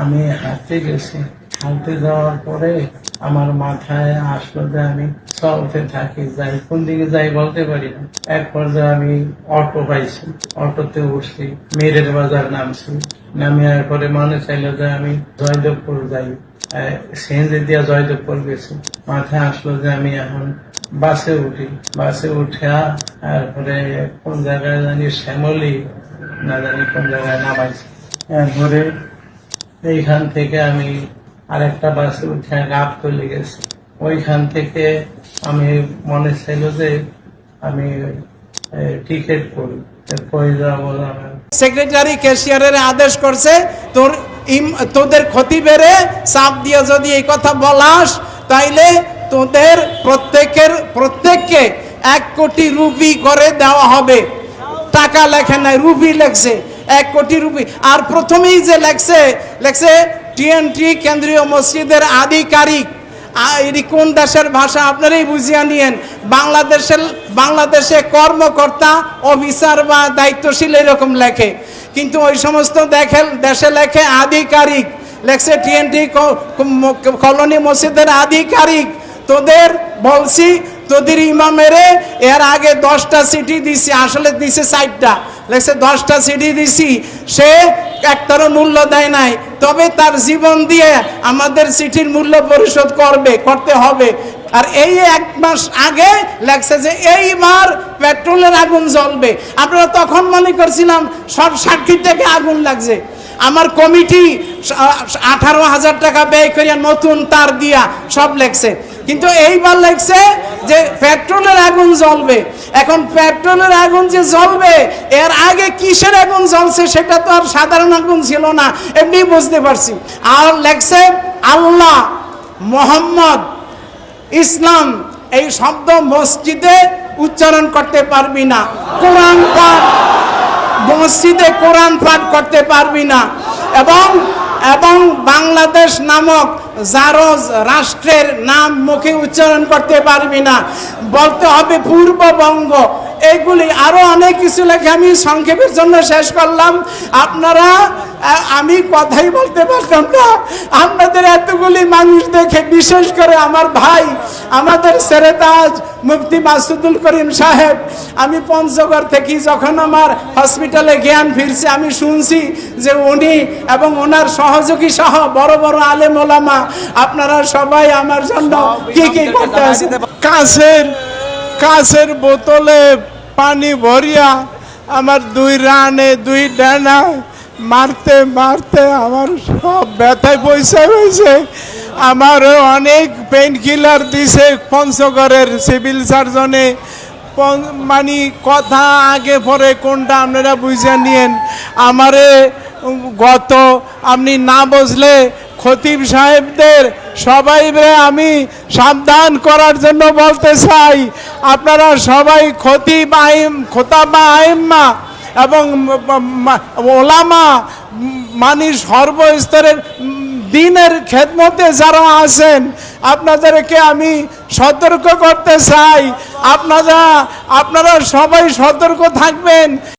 আমি হাঁটতে গেছি। হাঁটতে যাওয়ার পরে আমার মাথায় আসলো যে আমি চলতে থাকি, যাই কোন দিকে যাই বলতে পারি না। এক পর্যায়ে আমি অটো পাইছি। অটোতে উঠছি, মেরের বাজার নামছি। নামিয়ার পরে মনে চাইলো যে আমি জয়দেবপুর যাই। সিএনজি দিয়া জয়দেবপুর গেছি। মাথায় আসলো যে আমি এখন বাসে উঠি। বাসে উঠে তারপরে কোন জায়গায় জানি শ্যামলি, না জানি কোন জায়গায় নামাইছি। এরপরে এইখান থেকে আমি আরেকটা বাসে উঠে গাপ চলে গেছি। ওইখান থেকে আমি মনে ছিল যে আমি টিকিট করি। সেক্রেটারি ক্যাশিয়ারের আদেশ করছে, তোর তোদের ক্ষতি বেড়ে চাপ দিয়ে যদি এই কথা বলাস, তাইলে তোদের প্রত্যেকের, প্রত্যেককে এক কোটি রুপি করে দেওয়া হবে। টাকা লেখে নাই, রুপি লেখছে। এক কোটি রুপি। আর প্রথমেই যে লেখছে লেখছে টিএনটি কেন্দ্রীয় মসজিদের আধিকারিক। এটি কোন দেশের ভাষা আপনারাই বুঝিয়ে নিয়েন বাংলাদেশের, বাংলাদেশে কর্মকর্তা, অফিসার বা দায়িত্বশীল এরকম লেখে। কিন্তু ওই সমস্ত দেখে দেশে লেখে আধিকারিক। লেখছে টিএনটি কলোনি মসজিদের আধিকারিক। তোদের বলছি, তোদের ইমামেরে এর আগে দশটা সিটি দিছি, আসলে দিছে ষাটটা। লেখছে, দশটা সিডি দিছি, সে একটারও মূল্য দেয় নাই। তবে তার জীবন দিয়ে আমাদের চিঠির মূল্য পরিশোধ করবে, করতে হবে। আর এই এক মাস আগে লেখছে যে, এইবার পেট্রোলের আগুন জ্বলবে। আপনারা তখন মনে করছিলাম, সব সাক্ষী থেকে আগুন লাগছে। আমার কমিটি আঠারো হাজার টাকা ব্যয় করিয়া নতুন তার দিয়া সব লেখছে। কিন্তু এইবার লেখছে যে পেট্রোলের আগুন জ্বলবে। এখন পেট্রোলের আগুন যে জ্বলবে, এর আগে কিসের আগুন জ্বলছে সেটা তো আর সাধারণ আগুন ছিল না, এমনি বুঝতে পারছি। আর লেখছে আল্লাহ মোহাম্মদ ইসলাম, এই শব্দ মসজিদে উচ্চারণ করতে পারবি না। কোরআন পাঠ মসজিদে কোরআন পাঠ করতে পারবি না। এবং এবং বাংলাদেশ নামক জারজ রাষ্ট্রের নাম মুখে উচ্চারণ করতে পারবি না। বলতে হবে পূর্ববঙ্গ। এইগুলি আরও অনেক কিছু লেখে আমি সংক্ষেপের জন্য শেষ করলাম। আপনারা আমি কথাই বলতে পারতাম না। আপনাদের এতগুলি মানুষ দেখে বিশেষ করে আমার ভাই আমাদের সেরেতাজ মুফতি মাসুদুল করিম সাহেব আমি পঞ্চগড় থেকে যখন আমার হসপিটালে জ্ঞান ফিরছে আমি শুনছি যে উনি এবং ওনার সহযোগী সহ বড় বড় আলেম ওলামা আপনারা সবাই আমার জন্য কি কি করতে আছে কাছের কাছের বোতলে পানি ভরিয়া আমার দুই রানে, দুই ডানা মারতে মারতে আমার সব ব্যথায় পয়সা হয়েছে আমারও অনেক পেন কিলার দিছে পঞ্চগড়ের সিভিল সার্জনে মানে কথা আগে পরে কোনটা আপনারা বুঝে নিয়েন। আমারে গত আপনি না বুঝলে খতিব সাহেবদের সবাই আমি সাবধান করার জন্য বলতে চাই। আপনারা সবাই খতিব আইম, খোতাবা আইম্মা এবং ওলামা মানে সর্বস্তরের দিনের খেদমতে যারা আছেন, আপনাদেরকে আমি সতর্ক করতে চাই। আপনারা আপনারা সবাই সতর্ক থাকবেন।